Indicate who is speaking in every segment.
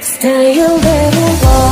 Speaker 1: Stay a little longer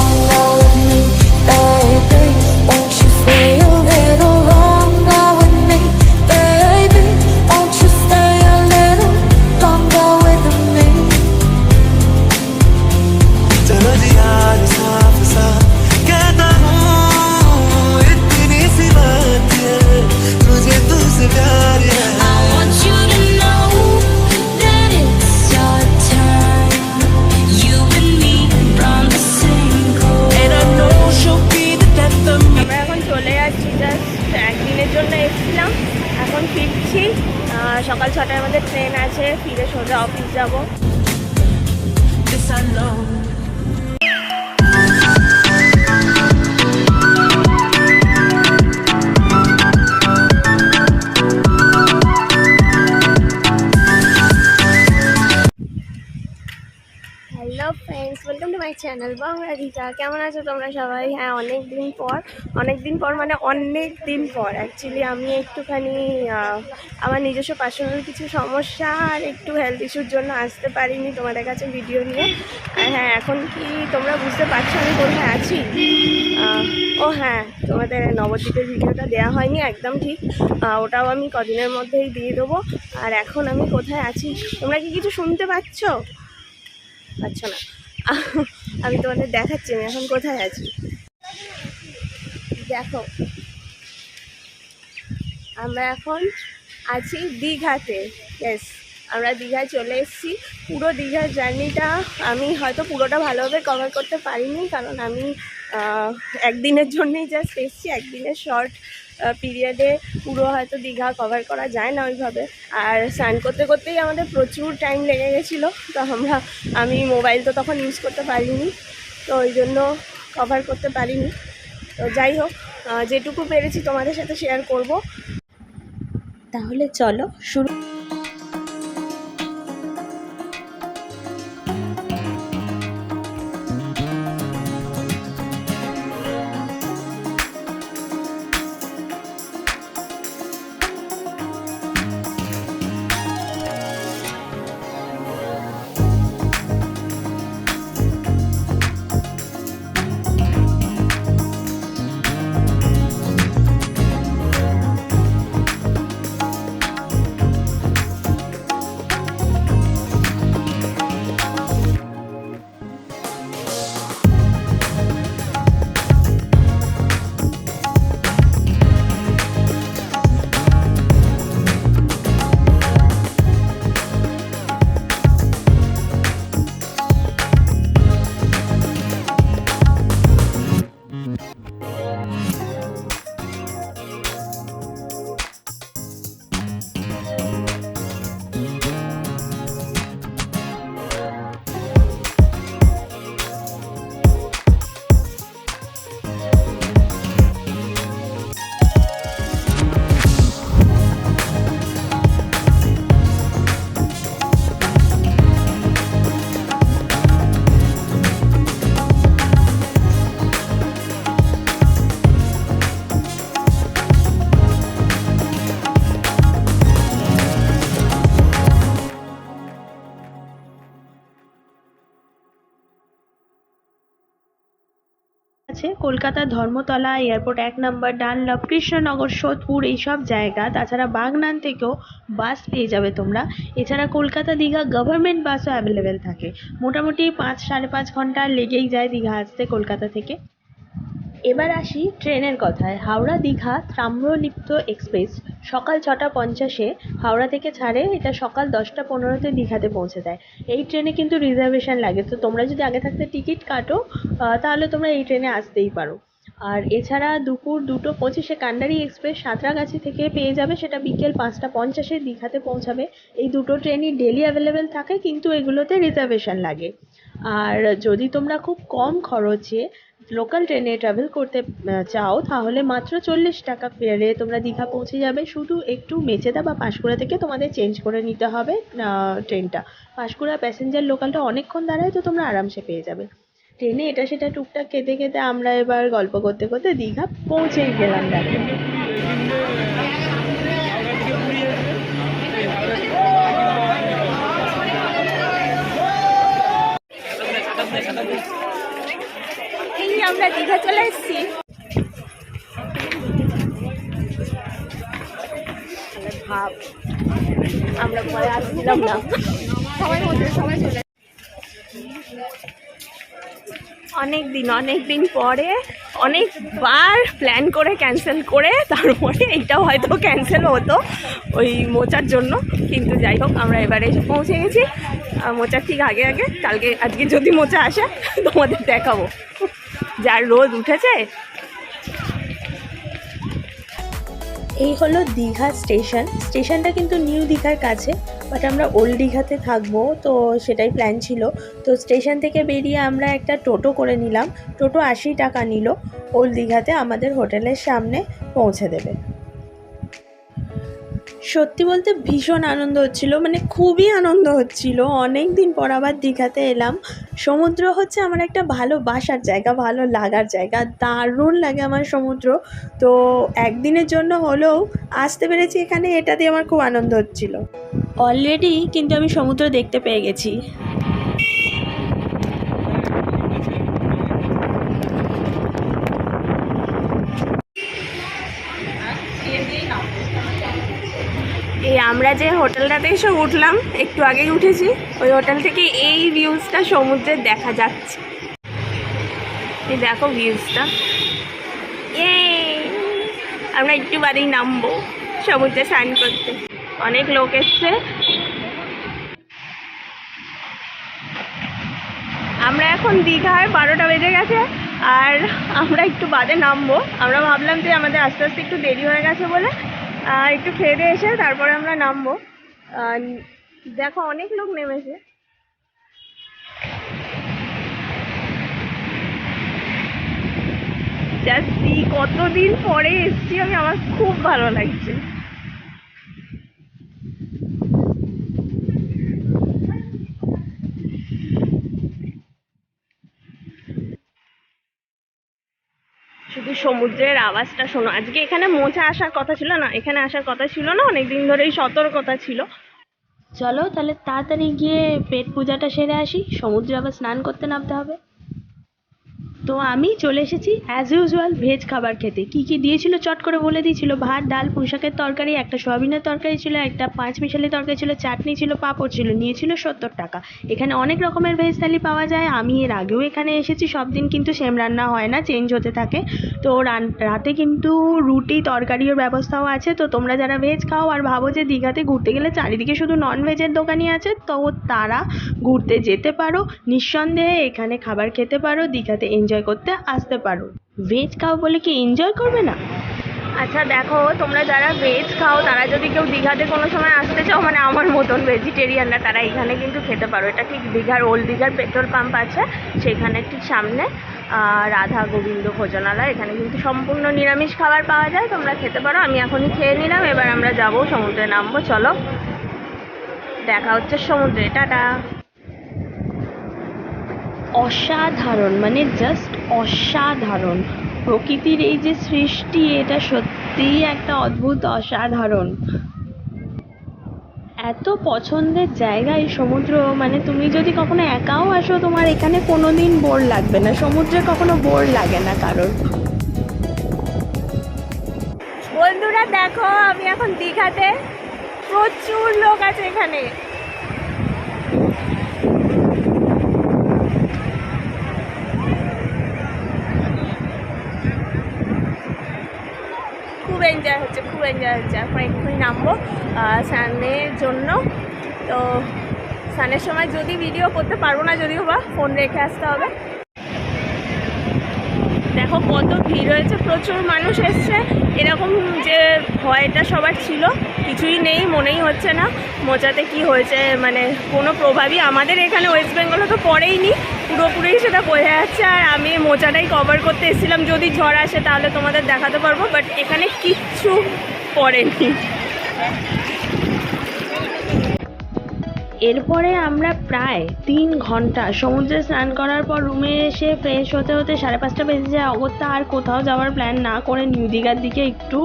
Speaker 2: my channel Bangla Rita কেমন আছো তোমরা সবাই? হ্যাঁ অনেক দিন পর অনেক দিন পর মানে অনেক দিন পর। অ্যাকচুয়ালি আমি একটুখানি আমার নিজস্ব পার্সোনাল কিছু সমস্যা আর একটু হেলথ ইস্যুর জন্য আসতে পারিনি তোমাদের কাছে ভিডিও নিয়ে। আর হ্যাঁ এখন কি তোমরা বুঝতে পারছ আমি কোথায় আছি? ও হ্যাঁ তোমাদের নবদ্বীপের ভিডিওটা দেওয়া হয়নি, একদম ঠিক। ওটাও আমি কদিনের মধ্যেই দিয়ে দেবো। আর এখন আমি কোথায় আছি? তোমরা কি কিছু শুনতে পাচ্ছ? পাচ্ছ না। আমি তোমাদের দেখাচ্ছি, আমি এখন কোথায় আছি? দেখো, আমরা এখন আছি দীঘাতে। ইয়েস আমরা দীঘায় চলে এসেছি। পুরো দীঘার জার্নিটা আমি হয়তো পুরোটা ভালোভাবে কভার করতে পারিনি, কারণ আমি একদিনের জন্যই জাস্ট এসেছি, একদিনের শর্ট পিরিয়ডে পুরো হয়তো দীঘা কভার করা যায় না ওইভাবে। আর স্নান করতে করতেই আমাদের প্রচুর টাইম লেগে গেছিল, তো আমরা, আমি মোবাইল তো তখন ইউজ করতে পারিনি, তো ওই জন্য কভার করতে পারিনি। তো যাই হোক যেটুকু পেরেছি তোমাদের সাথে শেয়ার করব।
Speaker 3: তাহলে চলো, শুরু আছে। কলকাতার ধর্মতলা, এয়ারপোর্ট এক নম্বর, ডানলপ, কৃষ্ণনগর, সোদপুর, এইসব জায়গা। তাছাড়া বাগনান থেকেও বাস পেয়ে যাবে তোমরা। এছাড়া কলকাতা দীঘা গভর্নমেন্ট বাসও অ্যাভেলেবেল থাকে। মোটামুটি পাঁচ সাড়ে পাঁচ ঘণ্টা লেগেই যায় দীঘা আসতে কলকাতা থেকে। এবার আসি ট্রেনের কথায়। হাওড়া দীঘা তাম্রলিপ্ত এক্সপ্রেস সকাল ছটা পঞ্চাশে হাওড়া থেকে ছাড়ে, এটা সকাল দশটা পনেরোতে দীঘাতে পৌঁছে দেয়। এই ট্রেনে কিন্তু রিজার্ভেশন লাগে। তো তোমরা যদি আগে থাকতে টিকিট কাটো তাহলে তোমরা এই ট্রেনে আসতেই পারো। আর এছাড়া দুপুর দুটো পঁচিশে কান্ডারি এক্সপ্রেস সাঁতরাগাছি থেকে পেয়ে যাবে, সেটা বিকেল পাঁচটা পঞ্চাশে দীঘাতে পৌঁছাবে। এই দুটো ট্রেনই ডেলি অ্যাভেলেবেল থাকে, কিন্তু এগুলোতে রিজার্ভেশন লাগে। আর যদি তোমরা খুব কম খরচে লোকাল ট্রেনে ট্রাভেল করতে চাও, তাহলে মাত্র চল্লিশ টাকা ফেয়ারে তোমরা দীঘা পৌঁছে যাবে। শুধু একটু মেচেদা বা পাঁশকুড়া থেকে তোমাদের চেঞ্জ করে নিতে হবে ট্রেনটা পাঁশকুড়া প্যাসেঞ্জার লোকালটা অনেকক্ষণ দাঁড়ায় তো তোমরা আরামসে পেয়ে যাবে। ট্রেনে এটা সেটা টুকটাক খেতে খেতে আমরা এবার গল্প করতে করতে দীঘা পৌঁছেই গেলাম। দেখো
Speaker 2: আমরা দীঘা চলে এসেছি। পরে অনেক দিন অনেক দিন পরে, অনেকবার প্ল্যান করে ক্যান্সেল করে, তারপরে এইটাও হয়তো ক্যান্সেল হতো ওই মোচার জন্য। কিন্তু যাই হোক, আমরা এবারে এসে পৌঁছে গেছি। মোচার ঠিক আগে আগে, কালকে, আজকে যদি মোচা আসে, তোমাদের দেখাবো। যার রোদ উঠেছে।
Speaker 3: এই হলো দীঘা স্টেশন। স্টেশনটা কিন্তু নিউ দীঘার কাছে বাট আমরা ওল্ড দীঘাতে থাকব, তো সেটাই প্ল্যান ছিল। তো স্টেশন থেকে বেরিয়ে আমরা একটা টোটো করে নিলাম। টোটো আশি টাকা নিল। ওল্ড দীঘাতে আমাদের হোটেলের সামনে পৌঁছে দেবে। সত্যি বলতে ভীষণ আনন্দ হচ্ছিল মানে খুবই আনন্দ হচ্ছিল। অনেক দিন পর আবার দীঘাতে এলাম। সমুদ্র হচ্ছে আমার একটা ভালো বাসার জায়গা, ভালো লাগার জায়গা, দারুণ লাগে আমার সমুদ্র। তো একদিনের জন্য হলেও আসতে পেরেছি এখানে এটা দিয়ে আমার খুব আনন্দ হচ্ছিল। অলরেডি কিন্তু আমি সমুদ্র দেখতে পেয়ে গেছি।
Speaker 2: এই আমরা যে হোটেলটাতে এসে উঠলাম, একটু আগেই উঠেছি। ওই হোটেল থেকে এই ভিউজটা সমুদ্রের দেখা যাচ্ছে। এই দেখো ভিউজটা এ আমরা একটু বাদেই নামবো সমুদ্রে স্নান করতে। অনেক লোক এসছে। আমরা এখন দীঘায় বারোটা বেজে গেছে আর আমরা একটু বাদে নামবো। আমরা ভাবলাম যে আমাদের আস্তে আস্তে একটু দেরি হয়ে গেছে বলে একটু খেয়ে এসে তারপরে আমরা নামবো। দেখো অনেক লোক নেমেছে। কতদিন পরে এসছি আমি, আমার খুব ভালো লাগছে। শুধু সমুদ্রের আওয়াজটা শোনো। আজকে এখানে মোচা আসার কথা ছিল না, এখানে আসার কথা ছিল না, অনেকদিন ধরেই সতর্কতা ছিল।
Speaker 3: চলো তাহলে তাড়াতাড়ি গিয়ে পেট পূজাটা সেরে আসি, সমুদ্রে আবার স্নান করতে নামতে হবে। তো আমি চলে এসেছি অ্যাজ ইউজুয়াল ভেজ খাবার খেতে। কি কি দিয়েছিল? চট করে বলে দিয়েছিল। ভাত, ডাল পুঁশাকের তরকারি, একটা সয়াবিনের তরকারি ছিল, একটা পাঁচ মিশালি তরকারি ছিল, চাটনি ছিল, পাঁপড় ছিল, নিয়েছিল সত্তর টাকা। এখানে অনেক রকমের ভেজ থালি পাওয়া যায়। আমি এর আগেও এখানে এসেছি। সব দিন কিন্তু সেম রান্না হয় না চেঞ্জ হতে থাকে। তো রাতে কিন্তু রুটি, তরকারির ব্যবস্থাও আছে। তো তোমরা যারা ভেজ খাও আর ভাবো যে দীঘাতে ঘুরতে গেলে চারিদিকে শুধু নন ভেজের দোকানই আছে, তো তারা ঘুরতে যেতে পারো। নিঃসন্দেহে এখানে খাবার খেতে পারো, দীঘাতে এনজয় করতে আসতে পারো। ভেজ খাও বলে কি এনজয় করবে না?
Speaker 2: আচ্ছা দেখো, তোমরা যারা ভেজ খাও, তারা যদি কেউ দীঘাতে কোনো সময় আসতে চাও মানে আমার মতন ভেজিটেরিয়ানরা তারা এখানে কিন্তু খেতে পারো। এটা ঠিক দীঘার ওল্ড দীঘার পেট্রোল পাম্প আছে, সেখানে ঠিক সামনে রাধা গোবিন্দ ভোজনালয়। এখানে কিন্তু সম্পূর্ণ নিরামিষ খাবার পাওয়া যায়, তোমরা খেতে পারো। আমি এখনই খেয়ে নিলাম, এবার আমরা যাব সমুদ্রে নামবো। চলো, দেখা হচ্ছে সমুদ্রে। টাটা!
Speaker 3: অসাধারণ মানে জাস্ট অসাধারণ। প্রকৃতির এই যে সৃষ্টি, এটা সত্যিই একটা অদ্ভুত, অসাধারণ। এত পছন্দের জায়গা এই সমুদ্র মানে তুমি যদি কখনো একাও আসো, তোমার এখানে কোনো দিন বোর লাগবে না। সমুদ্রে কখনো বোর লাগে না কারোর।
Speaker 2: বন্ধুরা, দেখো, আমি এখন দীঘাতে প্রচুর লোক আছে এখানে খুব এনজয় হচ্ছে, খুব এনজয় হচ্ছে। এখন এক্ষুনি নামবো স্নানের জন্য। তো স্নানের সময় যদি ভিডিও করতে পারব না, যদিও বা ফোন রেখে আসতে হবে। দেখো কত ভিড় হয়েছে প্রচুর মানুষ এসছে। এরকম যে ভয়টা সবার ছিল, কিছুই নেই, মনেই হচ্ছে না। মোচাতে কি হয়েছে মানে কোনো প্রভাবই আমাদের এখানে ওয়েস্ট বেঙ্গলে তো পড়েইনি। পুরোপুরি সেটা বোঝা যাচ্ছে। আর আমি মোচাটাই কভার করতে এসেছিলাম। যদি ঝড় আসে তাহলে তোমাদের দেখাতে পারব বাট এখানে কিচ্ছু পড়েনি।
Speaker 3: এরপরে আমরা প্রায় তিন ঘণ্টা সমুদ্রে স্নান করার পর রুমে এসে ফ্রেশ হতে হতে সাড়ে পাঁচটা বেজে যায়। অগত্যা আর কোথাও যাওয়ার প্ল্যান না করে নিউ দীঘার দিকে একটু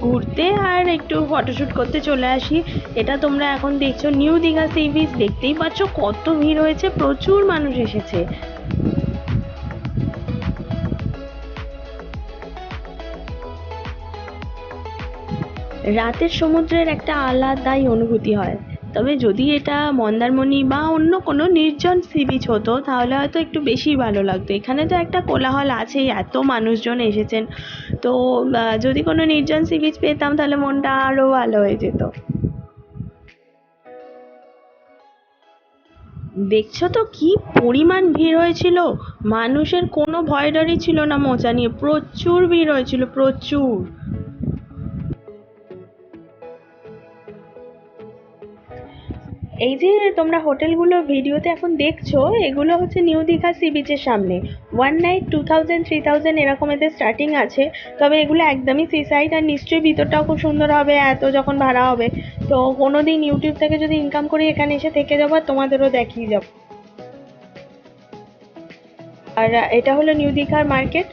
Speaker 3: ঘুরতে আর একটু ফটোশ্যুট করতে চলে আসি। এটা তোমরা এখন দেখছ নিউ দীঘা সি বিচ দেখতেই পাচ্ছ কত ভিড় হয়েছে, প্রচুর মানুষ এসেছে। রাতের সমুদ্রের একটা আলাদাই অনুভূতি হয়। তবে যদি এটা মন্দারমণি বা অন্য কোনো নির্জন সি বিচ হতো, তাহলে হয়তো একটু বেশি ভালো লাগতো। এখানে তো একটা কোলাহল আছেই, এত মানুষজন এসেছেন। তো যদি কোনো নির্জন সি বিচ পেতাম, তাহলে মনটা আরও ভালো হয়ে যেত। দেখছ তো কি পরিমাণ ভিড় হয়েছিল? মানুষের কোনো ভয় ডরই ছিল না মোচা নিয়ে। প্রচুর ভিড় হয়েছিল, প্রচুর। এই যে তোমরা হোটেলগুলো ভিডিওতে এখন দেখছ, এগুলো হচ্ছে নিউ দীঘা সি বিচের সামনে। One night two thousand three thousand এরকম এদের স্টার্টিং আছে। তবে এগুলো একদমই সি সাইড আর নিশ্চয়ই ভিতরটাও খুব সুন্দর হবে, এত যখন ভাড়া হবে। তো কোনো দিন ইউটিউব থেকে যদি ইনকাম করি, এখানে এসে থেকে যাব আর তোমাদেরও দেখিয়ে যাব। আর এটা হলো নিউ দীঘার মার্কেট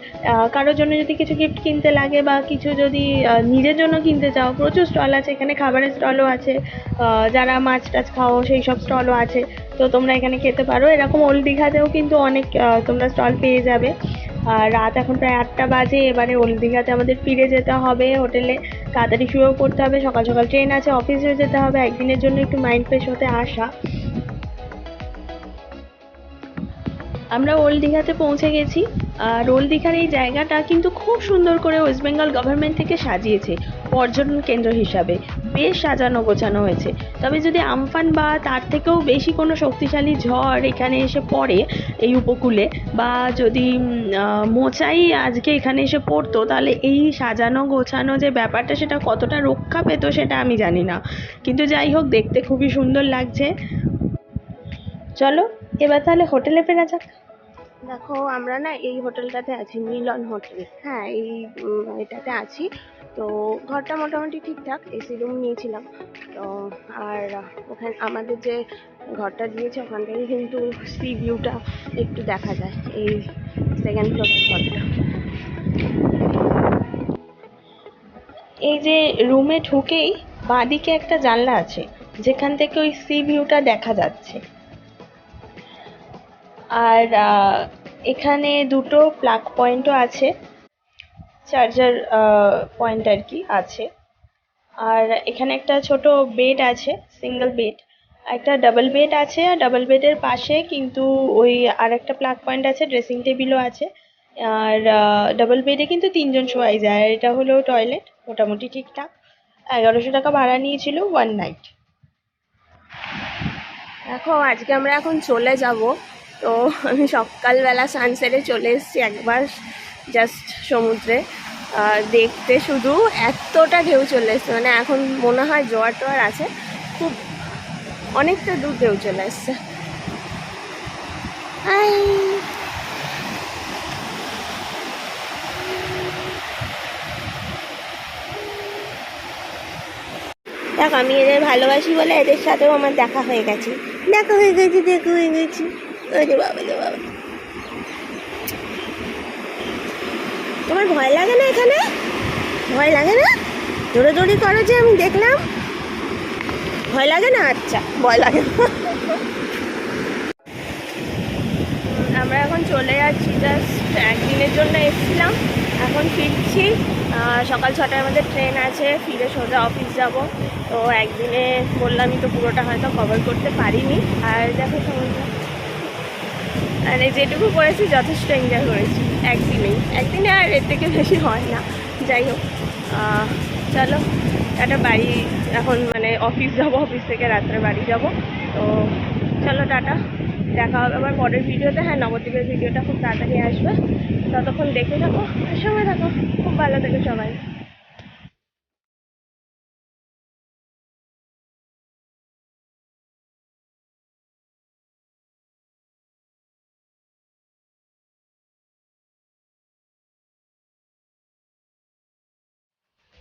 Speaker 3: কারোর জন্য যদি কিছু গিফট কিনতে লাগে বা কিছু যদি নিজের জন্য কিনতে চাও, প্রচুর স্টল আছে, এখানে খাবারের স্টলও আছে যারা মাছ টাছ খাও সেই সব স্টলও আছে, তো তোমরা এখানে খেতে পারো। এরকম ওল্ড দীঘাতেও কিন্তু অনেক তোমরা স্টল পেয়ে যাবে। আর রাত এখন প্রায় আটটা বাজে, এবারে ওল্ড দীঘাতে আমাদের ফিরে যেতে হবে। হোটেলে তাড়াতাড়ি শুয়েও পড়তে হবে, সকাল সকাল ট্রেন আছে অফিসে যেতে হবে। একদিনের জন্য একটু মাইন্ড ফ্রেশ হতে আসা। আমরা ওল্ড দীঘাতে পৌঁছে গেছি। আর ওল্ড দীঘার এই জায়গাটা কিন্তু খুব সুন্দর করে ওয়েস্ট বেঙ্গল গভর্নমেন্ট থেকে সাজিয়েছে, পর্যটন কেন্দ্র হিসাবে। বেশ সাজানো গোছানো হয়েছে। তবে যদি আমফান বা তার থেকেও বেশি কোনো শক্তিশালী ঝড় এখানে এসে পড়ে এই উপকূলে, বা যদি মোচাই আজকে এখানে এসে পড়তো, তাহলে এই সাজানো গোছানো যে ব্যাপারটা সেটা কতটা রক্ষা পেতো সেটা আমি জানি না। কিন্তু যাই হোক, দেখতে খুবই সুন্দর লাগছে। চলো, এবার তাহলে হোটেলে ফেরা যাক।
Speaker 2: দেখো, আমরা না এই হোটেলটাতে আছি, মিলন হোটেল। হ্যাঁ এই এটাতে আছি। তো ঘরটা মোটামুটি ঠিকঠাক, এসি রুম নিয়েছিলাম। তো আর ওখানে, আমাদের যে ঘরটা দিয়েছে ওখান থেকে কিন্তু সি ভিউটা একটু দেখা যায়, এই সেকেন্ড ফ্লোরের ঘরটা।
Speaker 3: এই যে রুমে ঢুকেই বাঁদিকে একটা জানলা আছে, যেখান থেকে ওই সি ভিউটা দেখা যাচ্ছে। আর এখানে দুটো প্লাগ পয়েন্টও আছে। চার্জার পয়েন্ট আর কি আছে। আর এখানে একটা ছোট বেড আছে, সিঙ্গেল বেড। একটা ডাবল বেড আছে, আর ডাবল বেডের পাশে কিন্তু ওই আর একটা প্লাগ পয়েন্ট আছে, ড্রেসিং টেবিলও আছে। আর ডাবল বেডে কিন্তু তিনজন শোয়াই যায়, আর এটা হলো টয়লেট, মোটামুটি ঠিকঠাক। এগারোশো টাকা ভাড়া নিয়েছিল ওয়ান নাইট
Speaker 2: দেখো আজকে আমরা এখন চলে যাব। তো আমি সকালবেলা সানসেটে চলে এসেছি একবার জাস্ট সমুদ্রে। আর দেখতে শুধু এতটা ঢেউ চলে এসছে মানে এখন মনে হয় জোয়ার টোয়ার আছে, খুব অনেকটা দূর ঢেউ চলে এসছে। দেখ, আমি এদের ভালোবাসি বলে এদের সাথেও আমার দেখা হয়ে গেছে। দেখা হয়ে গেছে, দেখা হয়ে গেছে। তোমার ভয় লাগে না এখানে? ভয় লাগে না? দৌড়াদৌড়ি করো যে, আমি দেখলাম। ভয় লাগে না? আচ্ছা ভয় লাগে আমরা এখন চলে যাচ্ছি জাস্ট একদিনের জন্য এসেছিলাম। এখন ফিরছি। সকাল ছটায় আমাদের ট্রেন আছে, ফিরে সোজা অফিস যাব। তো একদিনে বললামই তো পুরোটা হয়তো কভার করতে পারিনি। আর দেখো সমুদ্র এই যেটুকু করেছি যথেষ্ট এনজয় করেছি, একদিনেই। একদিনে আর এর থেকে বেশি হয় না। যাই হোক চলো একটা বাড়ি এখন মানে অফিস যাব অফিস থেকে রাত্রে বাড়ি যাব। তো চলো, টাটা। দেখা হবে আবার পরের ভিডিওতে। হ্যাঁ নবদ্বীপের ভিডিওটা খুব তাড়াতাড়ি আসবে। ততক্ষণ দেখে থাকো সবাই থাকো। খুব ভালো থেকো সবাই।